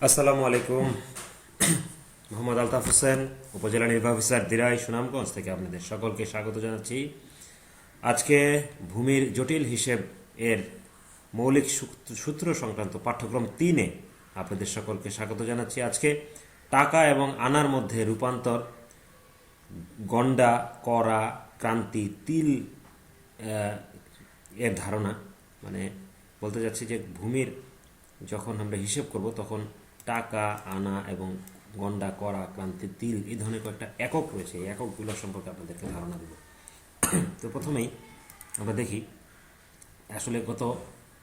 আসসালামু আলাইকুম। মোহাম্মদ আলতাফ হোসেন, উপজেলা নির্বাহী অফিসার দিরাই, সুনামগঞ্জ থেকে আপনাদের সকলকে স্বাগত জানাচ্ছি। আজকে ভূমির জটিল হিসেব এর মৌলিক সূত্র- সংক্রান্ত পাঠ্যক্রম তিনে আপনাদের সকলকে স্বাগত জানাচ্ছি। আজকে টাকা এবং আনার মধ্যে রূপান্তর, গন্ডা, করা, ক্রান্তি, তিল এর ধারণা। মানে বলতে যাচ্ছি যে ভূমির যখন আমরা হিসেব করব, তখন টাকা, আনা এবং গন্ডা করা ক্রান্তি তিল এই ধরনের কয়েকটা একক রয়েছে। এই এককগুলো সম্পর্কে আপনাদেরকে ধারণা দেব। তো প্রথমেই আমরা দেখি, আসলে গত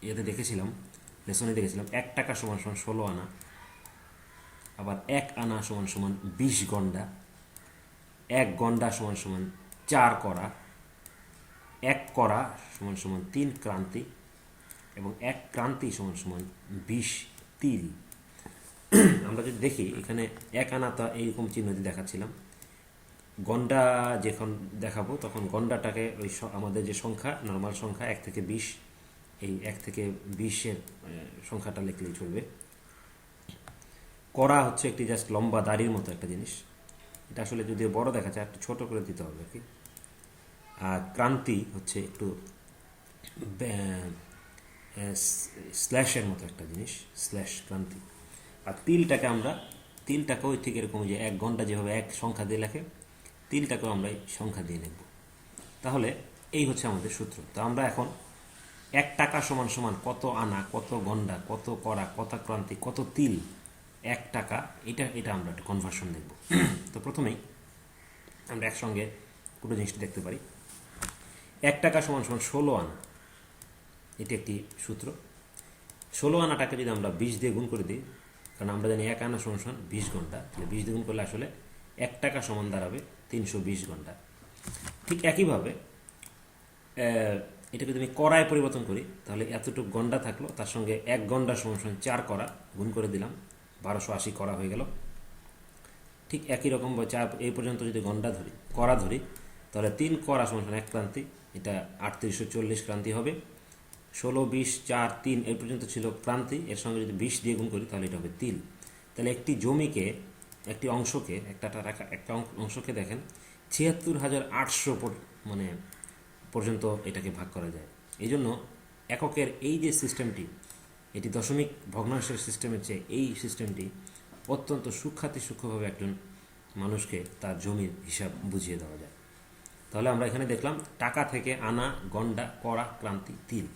ইয়েতে দেখেছিলাম, লেসনে দেখেছিলাম, এক টাকা সমান সমান ষোলো আনা, আবার এক আনা সমান সমান বিশ গন্ডা এক গন্ডা সমান সমান চার করা, এক করা সমান সমান তিন ক্রান্তি, এবং এক ক্রান্তি সমান সমান বিশ তিল। আমরা যদি দেখি, এখানে এক আনা তো এইরকম চিহ্ন দিয়ে দেখাচ্ছিলাম। গন্ডা যখন দেখাবো, তখন গন্ডাটাকে ওই আমাদের যে সংখ্যা নর্মাল সংখ্যা, এক থেকে বিশ, এই এক থেকে বিশের সংখ্যাটা লিখলেই চলবে। করা হচ্ছে একটি জাস্ট লম্বা দাড়ির মতো একটা জিনিস। এটা আসলে যদিও বড় দেখা যায়, একটু ছোট করে দিতে হবে আর কি। আর ক্রান্তি হচ্ছে একটু স্ল্যাশের মতো একটা জিনিস, স্ল্যাশ, ক্রান্তি। আর তিলটাকে আমরা তিলটাকেও ঠিক এরকম যে এক ঘণ্টা যেভাবে এক সংখ্যা দিয়ে লেখে, তিলটাকেও আমরা এই সংখ্যা দিয়ে নেব তাহলে এই হচ্ছে আমাদের সূত্র। তো আমরা এখন এক টাকা সমান সমান কত আনা, কত গন্ডা, কত করা, কত ক্রান্তি, কত তিল, এক টাকা, এটা এটা আমরা একটা কনভার্সন দেখব তো প্রথমেই আমরা একসঙ্গে পুরো জিনিসটা দেখতে পারি। এক টাকা সমান সমান ষোলো আনা, এটি একটি সূত্র। ষোলো আনাটাকে যদি আমরা বিশ দিয়ে গুণ করে দিই কারণ আমরা জানি এক আনা সমান সমান বিশ ঘণ্টা। তাহলে বিশ দিয়ে গুণ করলে আসলে এক টাকা সমান দাঁড়াবে তিনশো বিশ ঘণ্টা। ঠিক একইভাবে এটাকে যদি আমি কড়ায় পরিবর্তন করি, তাহলে এতটুকু গন্ডা থাকল, তার সঙ্গে এক গন্ডা সমান সমান চার করা, গুণ করে দিলাম, বারোশো আশি করা হয়ে গেল। ঠিক একই রকম চার, এই পর্যন্ত যদি গন্ডা ধরি, করা ধরি, তাহলে তিন করা সমান সমান এক ক্রান্তি, এটা আটত্রিশশো চল্লিশ ক্রান্তি হবে। ষোলো, বিশ, চার, তিন এই পর্যন্ত ছিল ক্রান্তি। এর সঙ্গে যদি বিশ দিয়ে গুণ করি, তাহলে এটা হবে তিল তাহলে একটি জমিকে, একটি অংশকে, একটা টাকা একটা অংশকে দেখেন, ছিয়াত্তর হাজার আটশো মানে পর্যন্ত এটাকে ভাগ করা যায়। এই জন্য এককের এই যে সিস্টেমটি, এটি দশমিক ভগ্নাংশের সিস্টেমের চেয়ে এই সিস্টেমটি অত্যন্ত সূক্ষাতি সূক্ষ্মভাবে একজন মানুষকে তার জমির হিসাব বুঝিয়ে দেওয়া যায়। তাহলে আমরা এখানে দেখলাম, টাকা থেকে আনা, গন্ডা করা ক্রান্তি, তিল।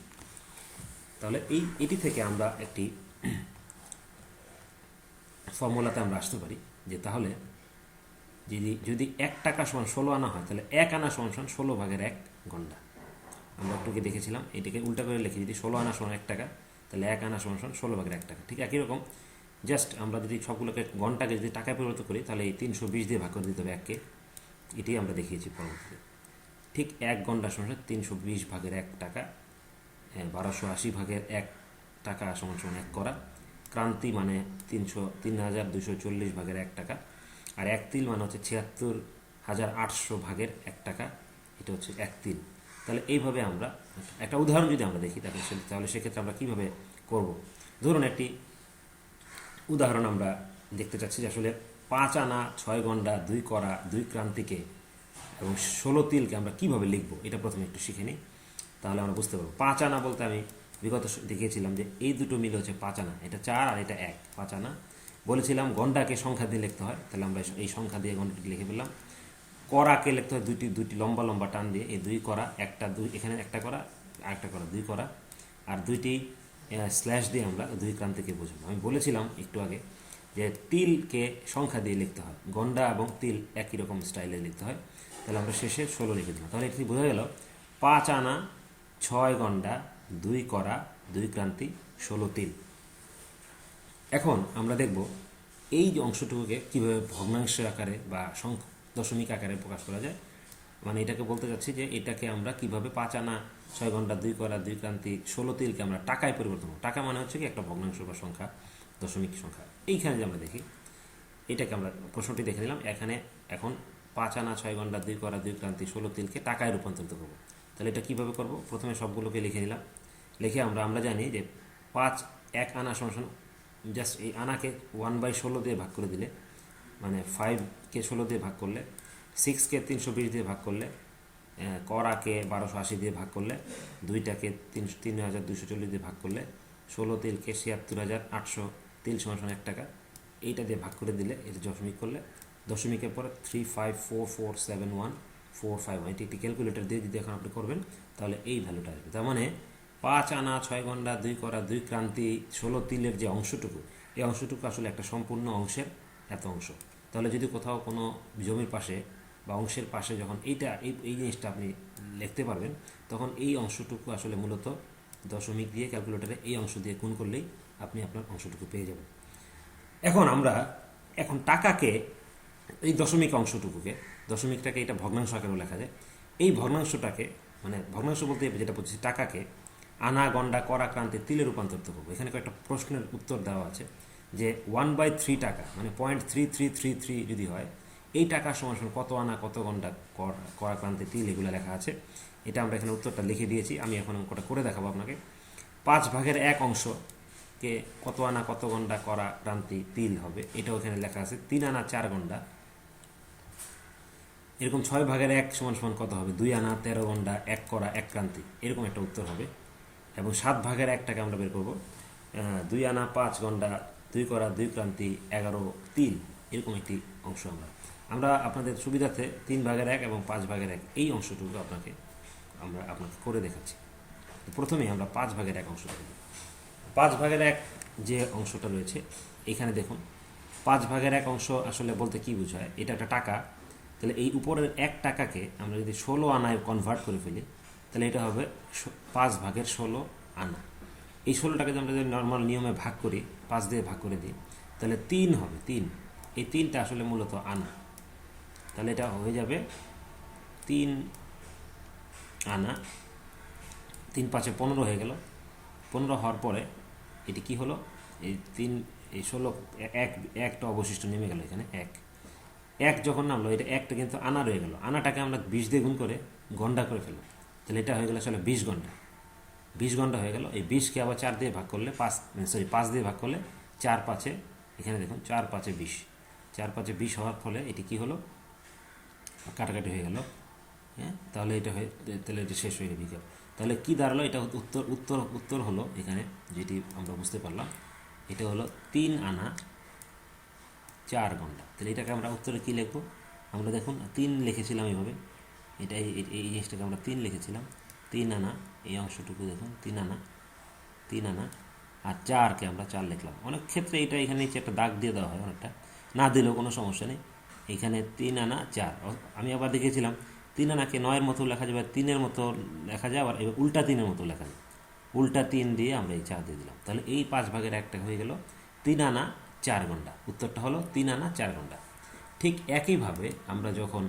তাহলে এই, এটি থেকে আমরা একটি ফর্মুলাতে আমরা আসতে পারি যে তাহলে যদি যদি এক টাকা সমান ষোলো আনা হয়, তাহলে এক আনা সমান সমান ষোলো ভাগের এক ঘণ্টা। আমরা একটুকে দেখেছিলাম, এটাকে উল্টা করে লিখি, যদি ষোলো আনা সমান এক টাকা, তাহলে এক আনা সমান সমান ষোলো ভাগের এক টাকা। ঠিক একই রকম, জাস্ট আমরা যদি সবগুলোকে, ঘন্টাকে যদি টাকায় পরিবর্তন করি, তাহলে এই তিনশো বিশ দিয়ে ভাগ করে দিতে হবে এককে। এটি আমরা দেখিয়েছি পরবর্তীতে। ঠিক এক ঘণ্টা সমান তিনশো বিশ ভাগের এক টাকা। বারোশো আশি ভাগের এক টাকা সমান এক করা। ক্রান্তি মানে তিনশো, তিন হাজার দুশো চল্লিশ ভাগের এক টাকা। আর এক তিল মানে হচ্ছে ছিয়াত্তর হাজার আটশো ভাগের এক টাকা। এটা হচ্ছে এক তিল। তাহলে এইভাবে আমরা, একটা উদাহরণ যদি আমরা দেখি, তাহলে তাহলে সেক্ষেত্রে আমরা কীভাবে করব? ধরুন একটি উদাহরণ আমরা দেখতে চাচ্ছি যে আসলে পাঁচ আনা ছয় গন্ডা দুই করা দুই ক্রান্তিকে এবং ষোলো তিলকে আমরা কীভাবে লিখব? এটা প্রথমে একটু শিখে নিই। তাহলে আমরা বুঝতে পারব। পাঁচ আনা বলতে আমি বিগত দেখিয়েছিলাম যে এই দুটো মিলে হচ্ছে পাঁচ আনা। এটা চার আর এটা এক। পাঁচ আনা। বলেছিলাম গন্ডাকে সংখ্যা দিয়ে লিখতে হয়। তাহলে আমরা এই সংখ্যা দিয়ে গন্ডাটি লিখে ফেললাম। করাকে লিখতে হয় দুইটি দুইটি লম্বা লম্বা টান দিয়ে। এই দুই করা, একটা দুই, এখানে একটা করা, আরেকটা করা, দুই করা। আর দুইটি স্ল্যাশ দিয়ে আমরা দুই ক্রান্তিকে বোঝাবো। আমি বলেছিলাম একটু আগে যে তিলকে সংখ্যা দিয়ে লিখতে হয়। গন্ডা এবং তিল একই রকম স্টাইলে লিখতে হয়। তাহলে আমরা শেষে ষোলো লিখে দিলাম। তাহলে এটি বোঝা গেল পাঁচ আনা ছয় গন্ডা, দুই করা, দুই ক্রান্তি, ষোলো তিল। এখন আমরা দেখব এই যে অংশটুকুকে কীভাবে ভগ্নাংশের আকারে বা সংখ্যা দশমিক আকারে প্রকাশ করা যায়। মানে এটাকে বলতে চাচ্ছি যে এটাকে আমরা কীভাবে পাঁচ আনা, ছয় ঘণ্টা দুই করা, দুই ক্রান্তি, ষোলো তিলকে আমরা টাকায় পরিবর্তন করব। টাকা মানে হচ্ছে কি একটা ভগ্নাংশ বা সংখ্যা, দশমিক সংখ্যা। এইখানে যে আমরা দেখি, এটাকে আমরা প্রশ্নটি দেখে নিলাম। এখানে এখন পাঁচ আনা, ছয় ঘণ্টা দুই করা, দুই ক্রান্তি, ষোলো তিলকে টাকায় রূপান্তরিত করব। তাহলে এটা কীভাবে করব? প্রথমে সবগুলোকে লিখে নিলাম। লিখে আমরা আমরা জানি যে পাঁচ, এক আনা সমান জাস্ট এই আনাকে ওয়ান বাই ষোলো দিয়ে ভাগ করে দিলে মানে ফাইভকে ষোলো দিয়ে ভাগ করলে সিক্সকে তিনশো বিশ দিয়ে ভাগ করলে করাকে বারোশো আশি দিয়ে ভাগ করলে, দুইটাকে তিনশো, তিন হাজার দুশো চল্লিশ দিয়ে ভাগ করলে, ষোলো তিলকে ছিয়াত্তর হাজার আটশো তিল সমান এক টাকা। এইটা দিয়ে ভাগ করে দিলে, এটা দশমিক করলে, দশমিকের পরে three five four four seven one four five এটি একটি ক্যালকুলেটর দিয়ে যদি এখন আপনি করবেন, তাহলে এই ভ্যালুটা আসবে। তার মানে পাঁচ আনা, ছয় ঘণ্টা, দুই করা, দুই ক্রান্তি, ষোলো তিলের যে অংশটুকু, এই অংশটুকু আসলে একটা সম্পূর্ণ অংশের এত অংশ। তাহলে যদি কোথাও কোনো জমির পাশে বা অংশের পাশে যখন এইটা, এই এই জিনিসটা আপনি লিখতে পারবেন, তখন এই অংশটুকু আসলে মূলত দশমিক দিয়ে ক্যালকুলেটরে এই অংশ দিয়ে গুণ করলেই আপনি আপনার অংশটুকু পেয়ে যাবেন। এখন আমরা, এখন টাকাকে এই দশমিক অংশটুকুকে, দশমিকটাকে এটা ভগ্নাংশ আকারেও লেখা যায়। এই ভগ্নাংশটাকে মানে ভগ্নাংশ বলতে যেটা বলছি, টাকাকে আনা, গন্ডা, করা ক্রান্তি তিলে রূপান্তরিত করব। এখানে কয়েকটা প্রশ্নের উত্তর দেওয়া আছে যে ওয়ান বাই থ্রি টাকা মানে point three three three three যদি হয়, এই টাকার সমান সমান কত আনা, কত গন্ডা, কর, করা ক্রান্তি তিল এগুলো লেখা আছে। এটা আমরা এখানে উত্তরটা লিখে দিয়েছি, আমি এখন অঙ্কটা করে দেখাবো আপনাকে। পাঁচ ভাগের এক অংশকে কত আনা, কত গন্ডা, করা ক্রান্তি তিল হবে, এটাও এখানে লেখা আছে, তিন আনা, চার গন্ডা। এরকম ছয় ভাগের এক সমান সমান কত হবে? দুই আনা তেরো গন্ডা এক করা এক ক্রান্তি এরকম একটা উত্তর হবে। এবং সাত ভাগের একটাকে আমরা বের করব। দুই আনা পাঁচ গন্ডা দুই করা দুই ক্রান্তি এগারো তিন। এরকম একটি অংশ আমরা। আমরা আপনাদের সুবিধার্থে তিন ভাগের এক এবং পাঁচ ভাগের এক এই অংশটুকু আপনাকে আমরা আপনাকে করে দেখাচ্ছি। প্রথমেই আমরা পাঁচ ভাগের এক অংশ দেখব। পাঁচ ভাগের এক যে অংশটা রয়েছে, এখানে দেখুন, পাঁচ ভাগের এক অংশ আসলে বলতে কি বোঝায়? এটা একটা টাকা। তাহলে এই উপরের এক টাকাকে আমরা যদি ষোলো আনায় কনভার্ট করে ফেলি, তাহলে এটা হবে পাঁচ ভাগের ষোলো আনা। এই ষোলোটাকে যদি আমরা যদি নর্মাল নিয়মে ভাগ করি, পাঁচ দিয়ে ভাগ করে দিই, তাহলে তিন হবে, তিন। এই তিনটা আসলে মূলত আনা। তাহলে এটা হয়ে যাবে তিন আনা। তিন পাঁচে পনেরো হয়ে গেল। পনেরো হওয়ার পরে এটি কি হলো? এই তিন, এই ষোলো এক, একটা অবশিষ্ট নেমে গেল এখানে, এক। এক যখন নামলো, এটা একটা কিন্তু আনা রয়ে গেল। আনাটাকে আমরা বিশ দিয়ে গুণ করে গন্ডা করে ফেললাম। তাহলে এটা হয়ে গেল আসলে বিশ ঘণ্টা। বিশ ঘণ্টা হয়ে গেল, এই বিশকে আবার চার দিয়ে ভাগ করলে পাঁচ সরি পাঁচ দিয়ে ভাগ করলে চার পাঁচে, এখানে দেখুন, চার পাঁচে বিশ। চার পাঁচে বিশ হওয়ার ফলে এটি কি হলো? কাটাকাটি হয়ে গেল। হ্যাঁ তাহলে এটা হয়ে, তাহলে এটা শেষ হয়ে গেল তাহলে কি দাঁড়াল? এটা উত্তর উত্তর উত্তর হলো এখানে, যেটি আমরা বুঝতে পারলাম। এটা হলো তিন আনা চার ঘণ্টা। তাহলে এটাকে আমরা উত্তরে কী লিখব? আমরা দেখুন, তিন লিখেছিলাম এইভাবে এটা এই জিনিসটাকে আমরা তিন লিখেছিলাম। তিন আনা, এই অংশটুকু দেখুন, তিন আনা তিন আনা, আর চারকে আমরা চার লিখলাম। অনেক ক্ষেত্রে এটা এখানে নিচে একটা দাগ দিয়ে দেওয়া হয় অনেকটা। না দিলেও কোনো সমস্যা নেই। এখানে তিন আনা, চার। আমি আবার দেখেছিলাম, তিন আনাকে নয়ের মতো লেখা যাবে, তিনের মতো লেখা যায়, আবার এবার উল্টা তিনের মতো লেখা যায়। উল্টা তিন দিয়ে আমরা এই চার দিয়ে দিলাম। তাহলে এই পাঁচ ভাগের একটা হয়ে গেল। তিন আনা চার ঘণ্টা। উত্তরটা হলো তিন আনা চার ঘণ্টা। ঠিক একইভাবে আমরা যখন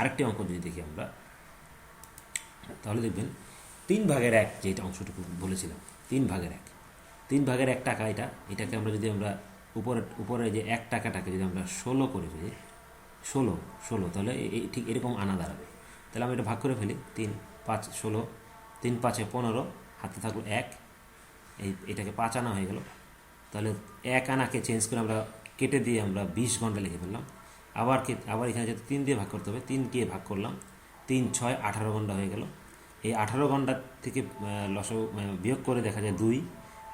আরেকটি অঙ্ক যদি দেখি আমরা, তাহলে দেখবেন তিন ভাগের এক যেটা অংশটুকু বলেছিলাম, তিন ভাগের এক। তিন ভাগের এক টাকা এটা, এটাকে আমরা যদি আমরা উপরে উপরে যে এক টাকাটাকে যদি আমরা ষোলো করে ফেলি, ষোলো ষোলো, তাহলে এই ঠিক এরকম আনা দাঁড়াবে। তাহলে আমরা এটা ভাগ করে ফেলি, তিন, পাঁচ, ষোলো, তিন, পাঁচে পনেরো, হাতে থাকল এক, এই, এটাকে পাঁচ আনা হয়ে গেল। তাহলে এক আনাকে চেঞ্জ করে আমরা কেটে দিয়ে আমরা বিশ ঘণ্টা লিখে ফেললাম। আবার কে আবার এখানে যেহেতু তিন দিয়ে ভাগ করতে হবে, তিন দিয়ে ভাগ করলাম, তিন, ছয়, আঠারো ঘণ্টা হয়ে গেল। এই আঠারো ঘণ্টা থেকে লস বিয়োগ করে দেখা যায় দুই।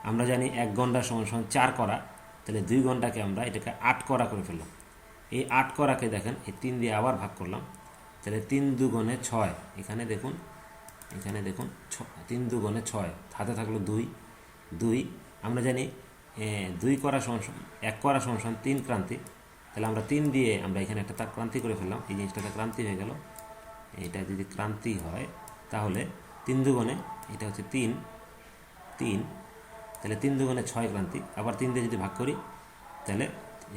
আমরা জানি এক ঘণ্টার সমান সমান চার করা, তাহলে দুই ঘন্টাকে আমরা এটাকে আট করা করে ফেললাম। এই আট করাকে দেখেন, এই তিন দিয়ে আবার ভাগ করলাম, তাহলে তিন দুগুণে ছয়, এখানে দেখুন এখানে দেখুন, ছ তিন দুগুণে ছয়, হাতে থাকল দুই দুই। আমরা জানি দুই করা সমান এক করা সমান তিন ক্রান্তি। তাহলে আমরা তিন দিয়ে আমরা এখানে একটা তার ক্রান্তি করে ফেললাম। এই জিনিসটাতে ক্রান্তি হয়ে গেল। এটা যদি ক্রান্তি হয়, তাহলে তিন দুগুণে, এটা হচ্ছে তিন তিন, তাহলে তিন দুগুণে ছয় ক্রান্তি। আবার তিন দিয়ে যদি ভাগ করি, তাহলে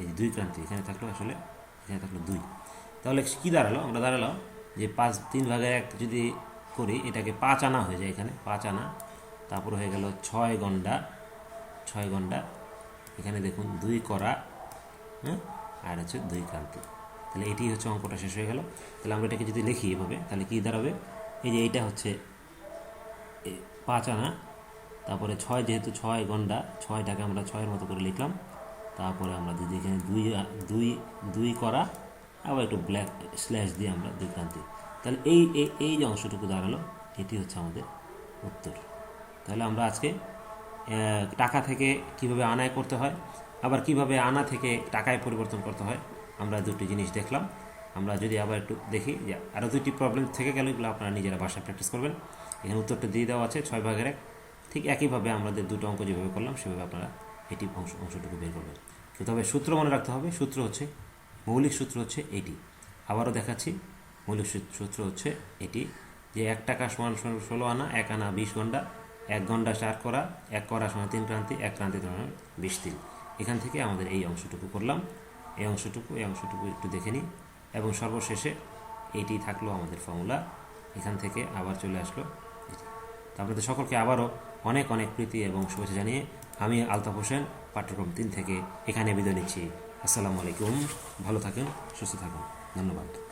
এই দুই ক্রান্তি, এখানে থাকল আসলে, এখানে থাকল দুই। তাহলে কী দাঁড়াল? আমরা দাঁড়াল যে পাঁচ, তিন ভাগের এক যদি করি, এটাকে পাঁচ আনা হয়ে যায় এখানে, পাঁচ আনা। তারপর হয়ে গেল ছয় গন্ডা ছয় গন্ডা এখানে দেখুন দুই করা হ্যাঁ? আর হচ্ছে দুই ক্রান্তি তাহলে এটি হচ্ছে অঙ্কটা শেষ হয়ে গেল। তাহলে আমরা এটাকে যদি লিখি এভাবে, তাহলে কী দাঁড়াবে? এই যে এইটা হচ্ছে পাঁচ আনা, তারপরে ছয় যেহেতু ছয় গন্ডা ছয়টাকে আমরা ছয়ের মতো করে লিখলাম। তারপরে আমরা যদি এখানে দুই দুই দুই করা, আবার একটু ব্ল্যাক স্ল্যাশ দিয়ে আমরা দুই প্রান্তে তাহলে এই, এই- যে অংশটুকু দাঁড়াল, এটি হচ্ছে আমাদের উত্তর। তাহলে আমরা আজকে টাকা থেকে কীভাবে আনায় করতে হয়, আবার কীভাবে আনা থেকে টাকায় পরিবর্তন করতে হয়, আমরা দুটি জিনিস দেখলাম। আমরা যদি আবার একটু দেখি যে আরও দুটি প্রবলেম থেকে গেলে, এগুলো আপনারা নিজেরা বাসায় প্র্যাকটিস করবেন। এখানে উত্তরটা দিয়ে দেওয়া আছে, ছয় ভাগের এক। ঠিক একইভাবে আমাদের দুটো অঙ্ক যেভাবে করলাম, সেভাবে আপনারা এটি অংশ, অংশটুকু বের করবেন। তো তবে সূত্র মনে রাখতে হবে, সূত্র হচ্ছে, মৌলিক সূত্র হচ্ছে এটি। আবারও দেখাচ্ছি, মৌলিক সূত্র হচ্ছে এটি। যে এক টাকা সমান ষোলো আনা, এক আনা বিশ ঘণ্টা এক ঘণ্টা চার করা, এক করা সময় তিন ক্রান্তি, এক ক্রান্তি সমান বিশ তিন এখান থেকে আমাদের এই অংশটুকু করলাম। এই অংশটুকু এই অংশটুকু একটু দেখে নিই। এবং সর্বশেষে এইটি থাকল আমাদের ফর্মুলা এখান থেকে আবার চলে আসলো আপনাদের সকলকে আবারও অনেক অনেক প্রীতি এবং শুভেচ্ছা জানিয়ে আমি আলতাফ হোসেন, পাঠ্যক্রম তিন থেকে এখানে বিদায় নিচ্ছি। আসসালামু আলাইকুম। ভালো থাকুন, সুস্থ থাকুন। ধন্যবাদ।